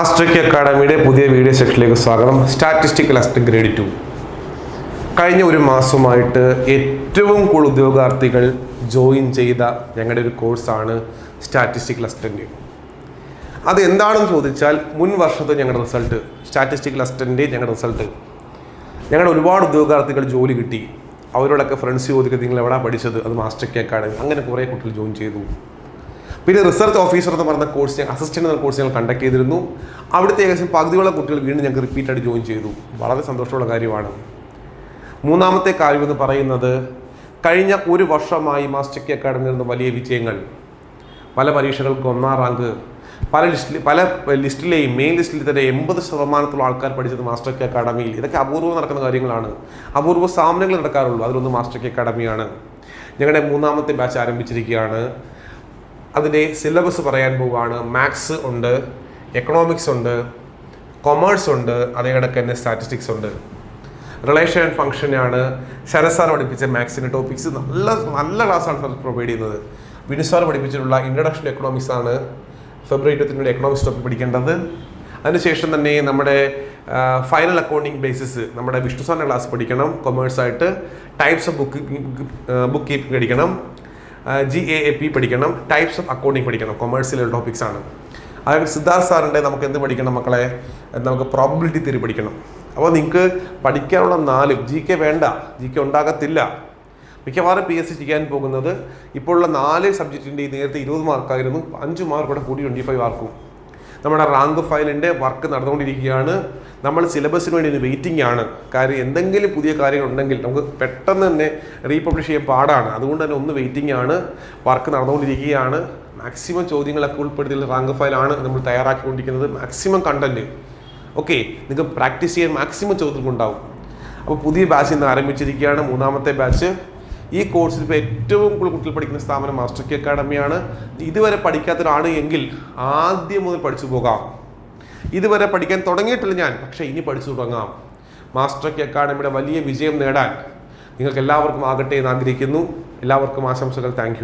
Master കി അക്കാഡമിയുടെ പുതിയ video സെക്ഷനിലേക്ക് സ്വാഗതം. Statistical assistant grade two. കഴിഞ്ഞ ഒരു മാസമായിട്ട് ഏറ്റവും കൂടുതൽ ഉദ്യോഗാർത്ഥികൾ ജോയിൻ ചെയ്ത ഞങ്ങളുടെ ഒരു കോഴ്സാണ് സ്റ്റാറ്റിസ്റ്റിക്കൽ അസിസ്റ്റന്റ് അത് എന്താണെന്ന് ചോദിച്ചാൽ മുൻ വർഷത്തെ ഞങ്ങളുടെ റിസൾട്ട് സ്റ്റാറ്റിസ്റ്റിക്കൽ അസിസ്റ്റന്റ് ഞങ്ങളുടെ റിസൾട്ട്. ഞങ്ങളുടെ ഒരുപാട് ഉദ്യോഗാർത്ഥികൾ ജോലി കിട്ടി. അവരോടൊക്കെ ഫ്രണ്ട്സ് ചോദിക്കുക നിങ്ങൾ എവിടെ പഠിച്ചത്? അത് മാസ്റ്റർ കെ അക്കാഡമി അങ്ങനെ കുറേ കുട്ടികൾ ജോയിൻ ചെയ്തു. പിന്നെ റിസർച്ച് ഓഫീസർ എന്ന് പറഞ്ഞ കോഴ്സ് ഞാൻ അസിസ്റ്റന്റ് എന്ന കോഴ്സ് ഞങ്ങൾ കണ്ടക്ട് ചെയ്തിരുന്നു. അവിടുത്തെ ഏകദേശം പകുതിയുള്ള കുട്ടികൾ വീണ്ടും ഞങ്ങൾക്ക് റിപ്പീറ്റായിട്ട് ജോയിൻ ചെയ്തു. വളരെ സന്തോഷമുള്ള കാര്യമാണ്. മൂന്നാമത്തെ കാര്യം എന്ന് പറയുന്നത് കഴിഞ്ഞ ഒരു വർഷമായി മാസ്റ്റർ കെ അക്കാഡമിയിൽ നിന്ന് വലിയ വിജയങ്ങൾ. പല പരീക്ഷകൾക്ക് ഒന്നാം റാങ്ക് പല ലിസ്റ്റിൽ പല ലിസ്റ്റിലെയും മെയിൻ ലിസ്റ്റിൽ തന്നെ എൺപത് ശതമാനത്തോളം ആൾക്കാർ പഠിച്ചത് മാസ്റ്റർ കെ അക്കാഡമിയിൽ ഇതൊക്കെ അപൂർവം നടക്കുന്ന കാര്യങ്ങളാണ്. അപൂർവ സ്ഥാപനങ്ങൾ നടക്കാറുള്ളൂ. അതിലൊന്ന് മാസ്റ്റർ കെ അക്കാഡമിയാണ് ഞങ്ങളുടെ മൂന്നാമത്തെ ബാച്ച് ആരംഭിച്ചിരിക്കുകയാണ്. അതിന്റെ സിലബസ് പറയാൻ പോവുകയാണ് മാത്സ് ഉണ്ട് എക്കണോമിക്സ് ഉണ്ട് കൊമേഴ്സ് ഉണ്ട് അതേ തന്നെ സ്റ്റാറ്റിസ്റ്റിക്സ് ഉണ്ട്. റിലേഷൻ ആൻഡ് ഫംഗ്ഷനാണ് ശരത് സാർ പഠിപ്പിച്ച മാത്സിന്റെ ടോപ്പിക്സ് നല്ല നല്ല ക്ലാസ്സാണ് സാർ പ്രൊവൈഡ് ചെയ്യുന്നത്. വിനു സാർ പഠിപ്പിച്ചിട്ടുള്ള ഇൻട്രഡക്ഷൻ എക്കണോമിക്സ് ആണ്. ഫെബ്രുവരി ഇരുപത്തിനുള്ള എക്കണോമിക്സ് ടോപ്പിക് പഠിക്കേണ്ടത്. അതിനുശേഷം തന്നെ നമ്മുടെ ഫൈനൽ അക്കൗണ്ടിങ് ബേസിസ് നമ്മുടെ വിഷ്ണു സാറിന്റെ ക്ലാസ് പഠിക്കണം. കൊമേഴ്സ് ആയിട്ട് types of book book keeping പഠിക്കണം. ജി എ എ പി പഠിക്കണം ടൈപ്സ് ഓഫ് അക്കൗണ്ടിങ് പഠിക്കണം കൊമേഴ്സ്യൽ ടോപ്പിക്സ് ആണ്. അതായത് സിദ്ധാർത്ഥ് സാറിന്റെ നമുക്ക് എന്ത് പഠിക്കണം മക്കളെ? നമുക്ക് പ്രോബിലിറ്റി തിരി പഠിക്കണം. അപ്പോൾ നിങ്ങൾക്ക് പഠിക്കാനുള്ള നാലും ജി കെ വേണ്ട ജി കെ ഉണ്ടാകത്തില്ല. മിക്കവാറും പി എസ് സി ചെയ്യാൻ പോകുന്നത് ഇപ്പോഴുള്ള നാല് സബ്ജക്റ്റിന്റെ നേരത്തെ ഇരുപത് മാർക്കായിരുന്നു അഞ്ച് മാർക്ക് കൂടെ കൂടി ട്വന്റി ഫൈവ് മാർക്കും നമ്മുടെ റാങ്ക് ഫയലിന്റെ വർക്ക് നടന്നുകൊണ്ടിരിക്കുകയാണ്. നമ്മൾ സിലബസിന് വേണ്ടി ഒരു വെയിറ്റിംഗ് ആണ്. കാര്യം എന്തെങ്കിലും പുതിയ കാര്യങ്ങൾ ഉണ്ടെങ്കിൽ നമുക്ക് പെട്ടെന്ന് തന്നെ റീപബ്ലിഷ് ചെയ്യാൻ പാടാണ്. അതുകൊണ്ട് തന്നെ ഒന്ന് വെയിറ്റിംഗ് ആണ്. വർക്ക് നടന്നുകൊണ്ടിരിക്കുകയാണ്. മാക്സിമം ചോദ്യങ്ങളൊക്കെ ഉൾപ്പെടുത്തിയുള്ള റാങ്ക് ഫയലാണ് നമ്മൾ തയ്യാറാക്കിക്കൊണ്ടിരിക്കുന്നത്. മാക്സിമം കണ്ടന്റ് ഓക്കെ നിങ്ങൾക്ക് പ്രാക്ടീസ് ചെയ്യാൻ മാക്സിമം ചോദ്യങ്ങൾ ഉണ്ടാവും. അപ്പോൾ പുതിയ ബാച്ച് ഇന്ന് ആരംഭിച്ചിരിക്കുകയാണ്. മൂന്നാമത്തെ ബാച്ച് ഈ കോഴ്സിൽ ഇപ്പോൾ ഏറ്റവും കൂടുതൽ കുട്ടികൾ പഠിക്കുന്ന സ്ഥാപനം മാസ്റ്റർ കി അക്കാഡമിയാണ് ഇതുവരെ പഠിക്കാത്തൊരാണ് എങ്കിൽ ആദ്യം മുതൽ പഠിച്ചു പോകാം. ഇതുവരെ പഠിക്കാൻ തുടങ്ങിയിട്ടില്ല ഞാൻ പക്ഷേ ഇനി പഠിച്ചു തുടങ്ങാം. മാസ്റ്റർ കി അക്കാഡമിയുടെ വലിയ വിജയം നേടാൻ നിങ്ങൾക്ക് എല്ലാവർക്കും ആകട്ടെ എന്ന് ആഗ്രഹിക്കുന്നു. എല്ലാവർക്കും ആശംസകൾ. താങ്ക്